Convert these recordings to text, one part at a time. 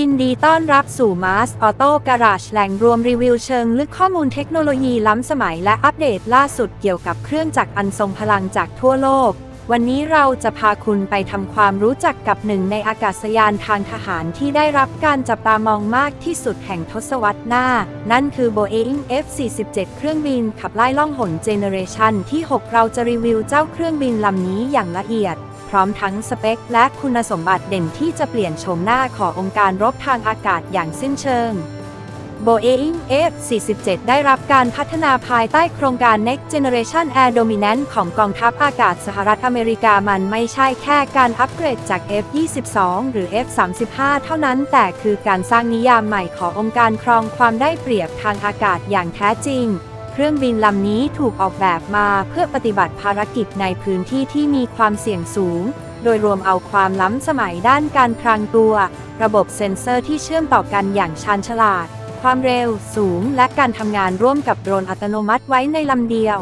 ยินดีต้อนรับสู่ Mars Auto Garage แหล่งรวมรีวิวเชิงลึกข้อมูลเทคโนโลยีล้ำสมัยและอัปเดตล่าสุดเกี่ยวกับเครื่องจักรอันทรงพลังจากทั่วโลก วันนี้เราจะพาคุณไปทำความรู้จักกับหนึ่งในอากาศยานทางทหารที่ได้รับการจับตามองมากที่สุดแห่งทศวรรษหน้า นั่นคือ Boeing F-47 เครื่องบินขับไล่ล่องหนเจเนเรชันที่ 6 เราจะรีวิวเจ้าเครื่องบินลำนี้อย่างละเอียด พร้อมทั้งสเปค และคุณสมบัติเด่นที่จะเปลี่ยนโฉมหน้าขององค์การรบทางอากาศอย่างสิ้นเชิง Boeing F-47 ได้รับการพัฒนาภายใต้โครงการ Next Generation Air Dominance ของกองทัพอากาศสหรัฐอเมริกามันไม่ใช่แค่การอัปเกรดจาก F-22 หรือ F-35 เท่านั้นแต่คือการสร้างนิยามใหม่ขององค์การครองความได้เปรียบทางอากาศอย่างแท้จริง เครื่องบินลำนี้ถูกออกแบบมาเพื่อปฏิบัติภารกิจในพื้นที่ที่มีความเสี่ยงสูง โดยรวมเอาความล้ำสมัยด้านการพรางตัว ระบบเซ็นเซอร์ที่เชื่อมต่อกันอย่างชาญฉลาด ความเร็วสูง และการทำงานร่วมกับโดรนอัตโนมัติไว้ในลำเดียว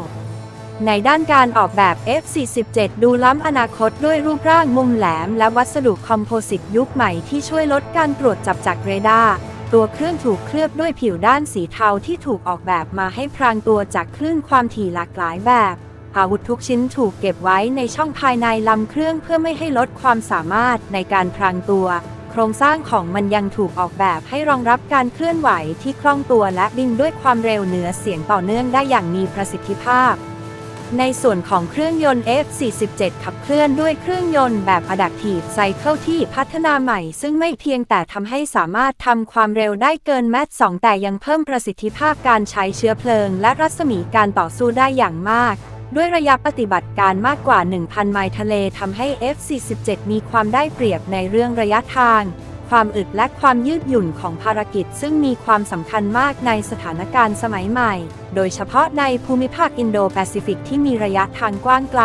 ในด้านการออกแบบ F-47 ดูล้ำอนาคตด้วยรูปร่างมุมแหลม และวัสดุคอมโพสิตยุคใหม่ที่ช่วยลดการตรวจจับจากเรดาร์ ตัวเครื่องถูกเคลือบด้วยผิวด้านสีเทาที่ถูกออกแบบมาให้พรางตัวจากคลื่นความถี่หลากหลายแบบ อาวุธทุกชิ้นถูกเก็บไว้ในช่องภายในลำเครื่องเพื่อไม่ให้ลดความสามารถในการพรางตัว โครงสร้างของมันยังถูกออกแบบให้รองรับการเคลื่อนไหวที่คล่องตัวและบินด้วยความเร็วเหนือเสียงต่อเนื่องได้อย่างมีประสิทธิภาพ ในส่วนของเครื่องยนต์ F47 ขับเคลื่อนด้วยเครื่องยนต์แบบ Adaptive Cycle ที่พัฒนาใหม่ ซึ่งไม่เพียงแต่ทำให้สามารถทำความเร็วได้เกินแมต2แต่ยังเพิ่มประสิทธิภาพการใช้เชื้อเพลิง และรัศมีการต่อสู้ได้อย่างมาก ด้วยระยะปฏิบัติการมากกว่า 1,000 ไมล์ทะเลทำให้ F47 มีความได้เปรียบในเรื่องระยะทาง ความอึดและความยืดหยุ่นของภารกิจ ซึ่งมีความสำคัญมากในสถานการณ์สมัยใหม่ โดยเฉพาะในภูมิภาคอินโดแปซิฟิกที่มีระยะทางกว้างไกล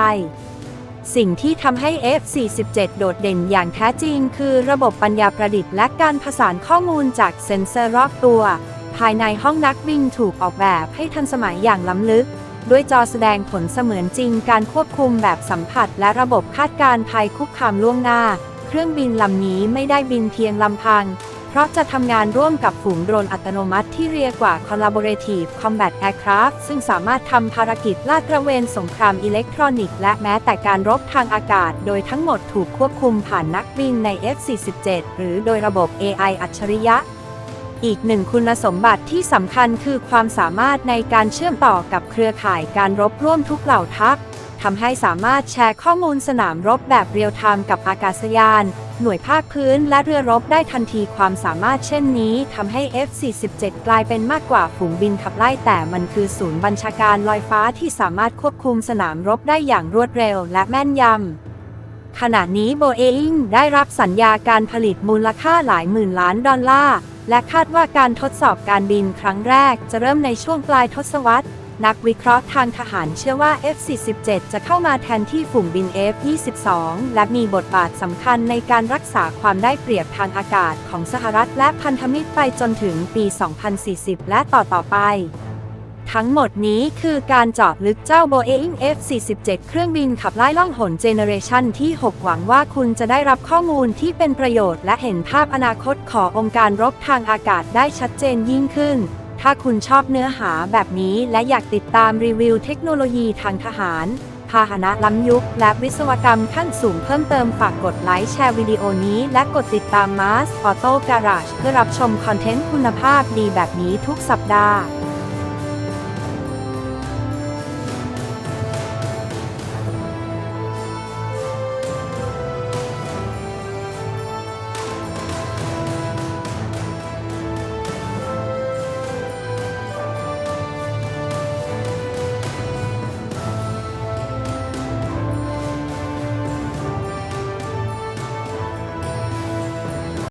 สิ่งที่ทำให้ F47 โดดเด่นอย่างแท้จริง คือระบบปัญญาประดิษฐ์และการผสานข้อมูลจากเซ็นเซอร์รอบตัว ภายในห้องนักบินถูกออกแบบให้ทันสมัยอย่างล้ำลึกด้วยจอแสดงผลเสมือนจริงการควบคุมแบบสัมผัส และระบบคาดการณ์ภัยคุกคามล่วงหน้า เครื่องบินลำนี้ไม่ได้บินเพียงลำพัง เพราะจะทำงานร่วมกับฝูงโดรนอัตโนมัติที่เรียกว่า Collaborative Combat Aircraft ซึ่งสามารถทำภารกิจลาดตระเวนสงครามอิเล็กทรอนิกส์และแม้แต่การรบทางอากาศ โดยทั้งหมดถูกควบคุมผ่านนักบินใน F-47 หรือโดยระบบ AI อัจฉริยะอีกหนึ่งคุณสมบัติที่สำคัญคือความสามารถในการเชื่อมต่อกับเครือข่ายการรบร่วมทุกเหล่าทัพ ทำให้สามารถแชร์ข้อมูลสนามรบแบบเรียลไทม์กับอากาศยาน หน่วยภาคพื้นและเรือรบได้ทันทีความสามารถเช่นนี้ทำให้ F-47 กลายเป็นมากกว่าฝูงบินขับไล่แต่มันคือศูนย์บัญชาการลอยฟ้าที่สามารถควบคุมสนามรบได้อย่างรวดเร็วและแม่นยำขณะนี้โบเอ i งได้รับสัญญาการผลิตมูลค่าหลายหมื่นล้านดอลลาร์ และคาดว่าการทดสอบการบินครั้งแรกจะเริ่มในช่วงปลายทศวรรษ นักวิเคราะห์ทางทหารเชื่อว่า F-47 จะเข้ามาแทนที่ฝูงบิน F-22 และมีบทบาทสำคัญในการรักษาความได้เปรียบทางอากาศของสหรัฐและพันธมิตรไปจนถึงปี 2040 และต่อต่อไป ทั้งหมดนี้คือการเจาะลึกเจ้า Boeing F-47 เครื่องบินขับไล่ล่องหนเจเนเรชันที่ 6 หวังว่าคุณจะได้รับข้อมูลที่เป็นประโยชน์และเห็นภาพอนาคตขององค์การรบทางอากาศได้ชัดเจนยิ่งขึ้น ถ้าคุณชอบเนื้อหาแบบนี้และอยากติดตามรีวิวเทคโนโลยีทางทหาร พาหนะล้ำยุค และวิศวกรรมขั้นสูงเพิ่มเติมฝากกดไลค์แชร์วิดีโอนี้ และกดติดตาม Mars Auto Garage เพื่อรับชมคอนเทนต์คุณภาพดีแบบนี้ทุกสัปดาห์